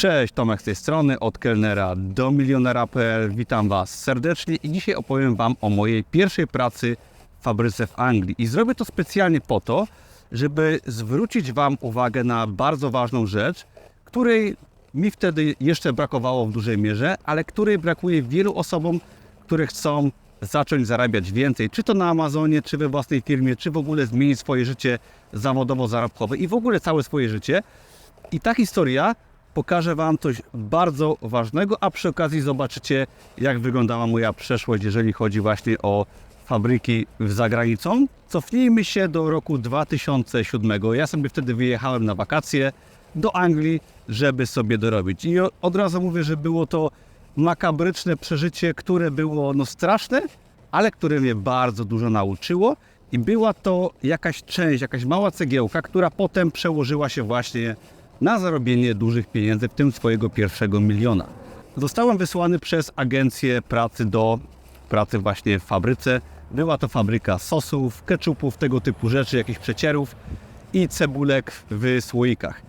Cześć, Tomek z tej strony, od kelnera do milionera.pl. Witam Was serdecznie i dzisiaj opowiem Wam o mojej pierwszej pracy w fabryce w Anglii. I zrobię to specjalnie po to, żeby zwrócić Wam uwagę na bardzo ważną rzecz, której mi wtedy jeszcze brakowało w dużej mierze, ale której brakuje wielu osobom, które chcą zacząć zarabiać więcej, czy to na Amazonie, czy we własnej firmie, czy w ogóle zmienić swoje życie zawodowo-zarobkowe i w ogóle całe swoje życie. I ta historia pokaże Wam coś bardzo ważnego, a przy okazji zobaczycie, jak wyglądała moja przeszłość, jeżeli chodzi właśnie o fabryki za granicą. Cofnijmy się do roku 2007. Ja sobie wtedy wyjechałem na wakacje do Anglii, żeby sobie dorobić. I od razu mówię, że było to makabryczne przeżycie, które było no straszne, ale które mnie bardzo dużo nauczyło. I była to jakaś część, jakaś mała cegiełka, która potem przełożyła się właśnie na zarobienie dużych pieniędzy, w tym swojego pierwszego miliona. Zostałem wysłany przez agencję pracy do pracy właśnie w fabryce. Była to fabryka sosów, ketchupów, tego typu rzeczy, jakichś przecierów i cebulek w słoikach.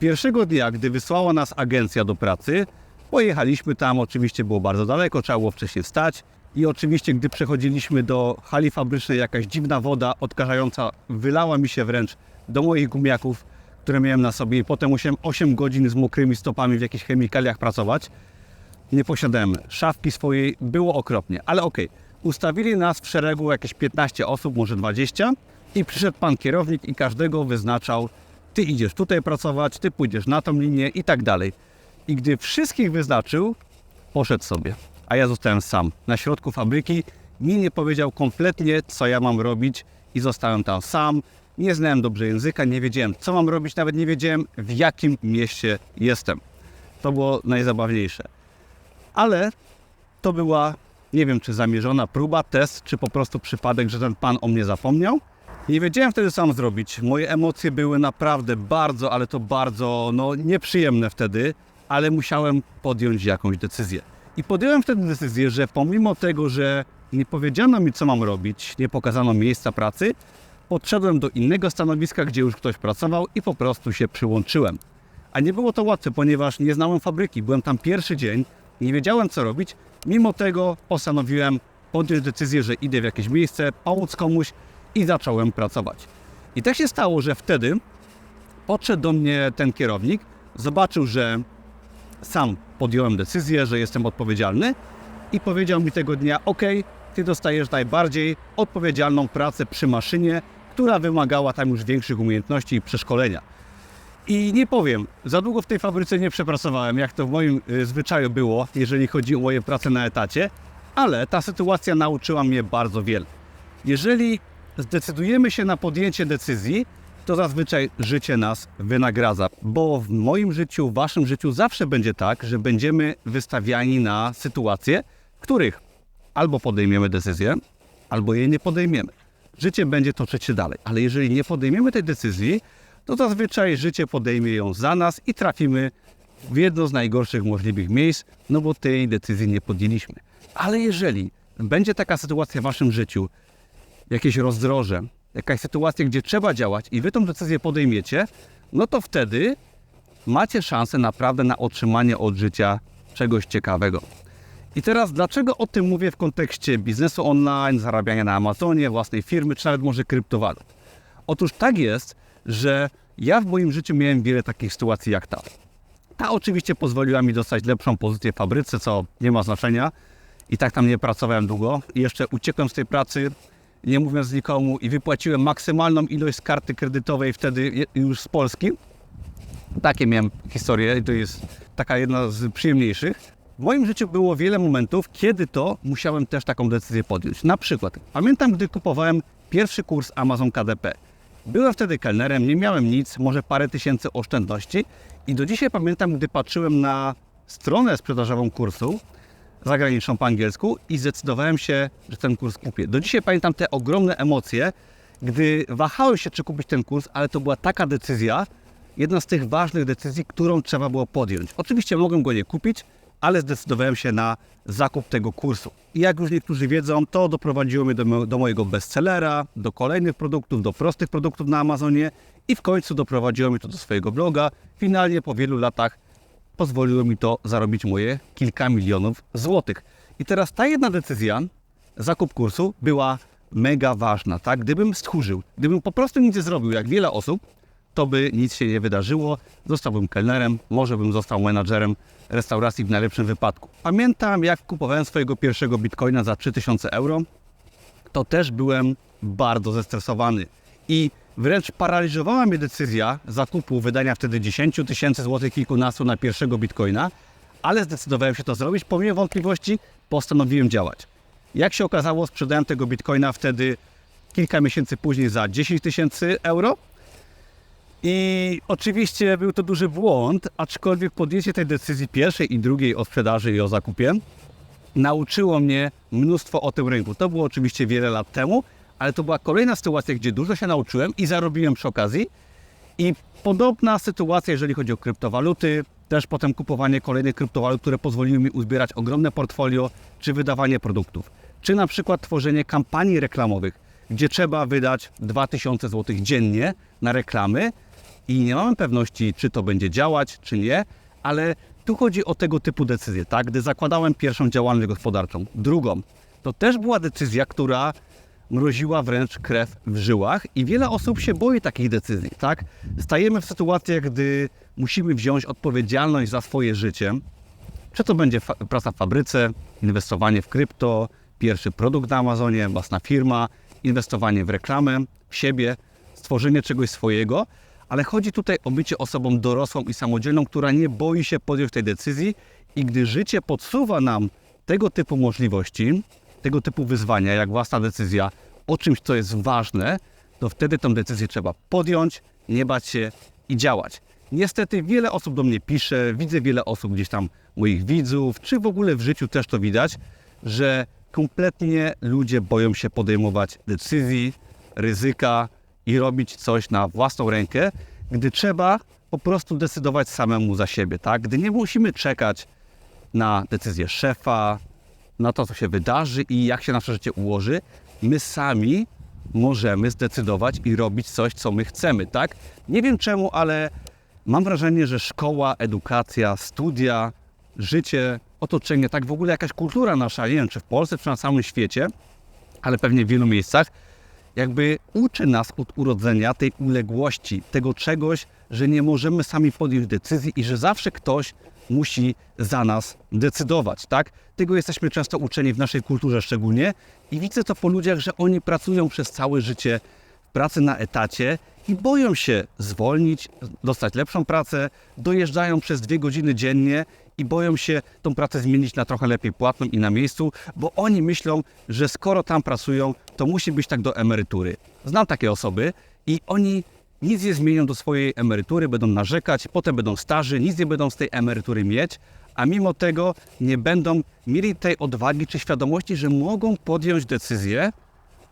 Pierwszego dnia, gdy wysłała nas agencja do pracy, pojechaliśmy tam, oczywiście było bardzo daleko, trzeba było wcześniej wstać i oczywiście, gdy przechodziliśmy do hali fabrycznej, jakaś dziwna woda odkażająca wylała mi się wręcz do moich gumiaków, które miałem na sobie i potem musiałem 8 godzin z mokrymi stopami w jakichś chemikaliach pracować. Nie posiadałem szafki swojej, było okropnie, ale okej. Ustawili nas w szeregu jakieś 15 osób, może 20 i przyszedł pan kierownik i każdego wyznaczał ty idziesz tutaj pracować, ty pójdziesz na tą linię i tak dalej. I gdy wszystkich wyznaczył, poszedł sobie. A ja zostałem sam na środku fabryki. Mi nie powiedział kompletnie, co ja mam robić i zostałem tam sam. Nie znałem dobrze języka, nie wiedziałem, co mam robić, nawet nie wiedziałem, w jakim mieście jestem. To było najzabawniejsze. Ale to była, nie wiem, czy zamierzona próba, test, czy po prostu przypadek, że ten pan o mnie zapomniał. Nie wiedziałem wtedy co mam zrobić. Moje emocje były naprawdę bardzo, ale to bardzo no, nieprzyjemne wtedy, ale musiałem podjąć jakąś decyzję. I podjąłem wtedy decyzję, że pomimo tego, że nie powiedziano mi, co mam robić, nie pokazano miejsca pracy, podszedłem do innego stanowiska, gdzie już ktoś pracował i po prostu się przyłączyłem. A nie było to łatwe, ponieważ nie znałem fabryki. Byłem tam pierwszy dzień, nie wiedziałem co robić. Mimo tego postanowiłem podjąć decyzję, że idę w jakieś miejsce, pomóc komuś i zacząłem pracować. I tak się stało, że wtedy podszedł do mnie ten kierownik, zobaczył, że sam podjąłem decyzję, że jestem odpowiedzialny i powiedział mi tego dnia: OK, ty dostajesz najbardziej odpowiedzialną pracę przy maszynie, która wymagała tam już większych umiejętności i przeszkolenia. I nie powiem, za długo w tej fabryce nie przepracowałem, jak to w moim y, zwyczaju było, jeżeli chodzi o moje pracę na etacie, ale ta sytuacja nauczyła mnie bardzo wiele. Jeżeli zdecydujemy się na podjęcie decyzji, to zazwyczaj życie nas wynagradza, bo w moim życiu, w waszym życiu zawsze będzie tak, że będziemy wystawiani na sytuacje, których albo podejmiemy decyzję, albo jej nie podejmiemy. Życie będzie toczyć się dalej, ale jeżeli nie podejmiemy tej decyzji, to zazwyczaj życie podejmie ją za nas i trafimy w jedno z najgorszych możliwych miejsc, no bo tej decyzji nie podjęliśmy. Ale jeżeli będzie taka sytuacja w waszym życiu, jakieś rozdroże, jakaś sytuacja, gdzie trzeba działać i wy tą decyzję podejmiecie, no to wtedy macie szansę naprawdę na otrzymanie od życia czegoś ciekawego. I teraz dlaczego o tym mówię w kontekście biznesu online, zarabiania na Amazonie, własnej firmy, czy nawet może kryptowalut? Otóż tak jest, że ja w moim życiu miałem wiele takich sytuacji jak ta. Ta oczywiście pozwoliła mi dostać lepszą pozycję w fabryce, co nie ma znaczenia. I tak tam nie pracowałem długo. I jeszcze uciekłem z tej pracy, nie mówiąc nikomu, i wypłaciłem maksymalną ilość z karty kredytowej wtedy już z Polski. Takie miałem historię i to jest taka jedna z przyjemniejszych. W moim życiu było wiele momentów, kiedy to musiałem też taką decyzję podjąć. Na przykład, pamiętam, gdy kupowałem pierwszy kurs Amazon KDP. Byłem wtedy kelnerem, nie miałem nic, może parę tysięcy oszczędności i do dzisiaj pamiętam, gdy patrzyłem na stronę sprzedażową kursu zagraniczną po angielsku i zdecydowałem się, że ten kurs kupię. Do dzisiaj pamiętam te ogromne emocje, gdy wahałem się, czy kupić ten kurs, ale to była taka decyzja, jedna z tych ważnych decyzji, którą trzeba było podjąć. Oczywiście mogłem go nie kupić, ale zdecydowałem się na zakup tego kursu. I jak już niektórzy wiedzą, to doprowadziło mnie do, do mojego bestsellera, do kolejnych produktów, do prostych produktów na Amazonie i w końcu doprowadziło mnie to do swojego bloga. Finalnie po wielu latach pozwoliło mi to zarobić moje kilka milionów złotych. I teraz ta jedna decyzja, zakup kursu, była mega ważna, tak? Gdybym stchórzył, gdybym po prostu nic nie zrobił, jak wiele osób, to by nic się nie wydarzyło. Zostałbym kelnerem, może bym został menadżerem restauracji w najlepszym wypadku. Pamiętam, jak kupowałem swojego pierwszego bitcoina za 3000 euro, to też byłem bardzo zestresowany. I wręcz paraliżowała mnie decyzja zakupu, wydania wtedy 10 tysięcy złotych, kilkunastu na pierwszego bitcoina, ale zdecydowałem się to zrobić. Pomimo wątpliwości postanowiłem działać. Jak się okazało, sprzedałem tego bitcoina wtedy kilka miesięcy później za 10 tysięcy euro. I oczywiście był to duży błąd, aczkolwiek podjęcie tej decyzji pierwszej i drugiej o sprzedaży i o zakupie nauczyło mnie mnóstwo o tym rynku. To było oczywiście wiele lat temu, ale to była kolejna sytuacja, gdzie dużo się nauczyłem i zarobiłem przy okazji. I podobna sytuacja, jeżeli chodzi o kryptowaluty, też potem kupowanie kolejnych kryptowalut, które pozwoliły mi uzbierać ogromne portfolio, czy wydawanie produktów, czy na przykład tworzenie kampanii reklamowych, gdzie trzeba wydać 2000 zł dziennie na reklamy i nie mamy pewności, czy to będzie działać, czy nie, ale tu chodzi o tego typu decyzje, tak? Gdy zakładałem pierwszą działalność gospodarczą, drugą, to też była decyzja, która mroziła wręcz krew w żyłach i wiele osób się boi takich decyzji, tak? Stajemy w sytuacjach, gdy musimy wziąć odpowiedzialność za swoje życie, czy to będzie praca w fabryce, inwestowanie w krypto, pierwszy produkt na Amazonie, własna firma, inwestowanie w reklamę, w siebie, stworzenie czegoś swojego, ale chodzi tutaj o bycie osobą dorosłą i samodzielną, która nie boi się podjąć tej decyzji i gdy życie podsuwa nam tego typu możliwości, tego typu wyzwania, jak własna decyzja o czymś, co jest ważne, to wtedy tę decyzję trzeba podjąć, nie bać się i działać. Niestety wiele osób do mnie pisze, widzę wiele osób gdzieś tam, moich widzów, czy w ogóle w życiu też to widać, że kompletnie ludzie boją się podejmować decyzji, ryzyka i robić coś na własną rękę, gdy trzeba po prostu decydować samemu za siebie, tak? Gdy nie musimy czekać na decyzję szefa, na to, co się wydarzy i jak się nasze życie ułoży, my sami możemy zdecydować i robić coś, co my chcemy, tak? Nie wiem czemu, ale mam wrażenie, że szkoła, edukacja, studia, życie, otoczenie, tak w ogóle jakaś kultura nasza, nie wiem, czy w Polsce, czy na całym świecie, ale pewnie w wielu miejscach, jakby uczy nas od urodzenia tej uległości, tego czegoś, że nie możemy sami podjąć decyzji i że zawsze ktoś musi za nas decydować, tak? Tego jesteśmy często uczeni w naszej kulturze szczególnie i widzę to po ludziach, że oni pracują przez całe życie w pracy na etacie i boją się zwolnić, dostać lepszą pracę, dojeżdżają przez dwie godziny dziennie i boją się tą pracę zmienić na trochę lepiej płatną i na miejscu, bo oni myślą, że skoro tam pracują, to musi być tak do emerytury. Znam takie osoby i oni nic nie zmienią do swojej emerytury, będą narzekać, potem będą starzy, nic nie będą z tej emerytury mieć, a mimo tego nie będą mieli tej odwagi czy świadomości, że mogą podjąć decyzję,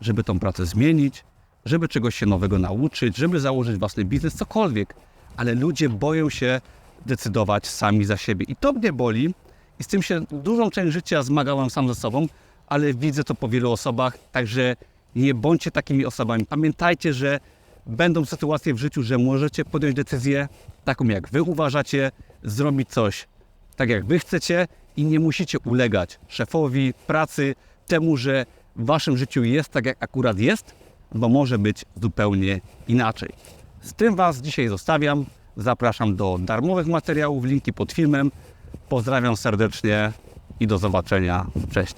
żeby tą pracę zmienić, żeby czegoś się nowego nauczyć, żeby założyć własny biznes, cokolwiek. Ale ludzie boją się decydować sami za siebie. I to mnie boli i z tym się dużą część życia zmagałem sam ze sobą, ale widzę to po wielu osobach, także nie bądźcie takimi osobami. Pamiętajcie, że będą sytuacje w życiu, że możecie podjąć decyzję taką, jak wy uważacie, zrobić coś tak, jak wy chcecie i nie musicie ulegać szefowi, pracy, temu, że w waszym życiu jest tak, jak akurat jest, bo może być zupełnie inaczej. Z tym was dzisiaj zostawiam. Zapraszam do darmowych materiałów, linki pod filmem. Pozdrawiam serdecznie i do zobaczenia. Cześć.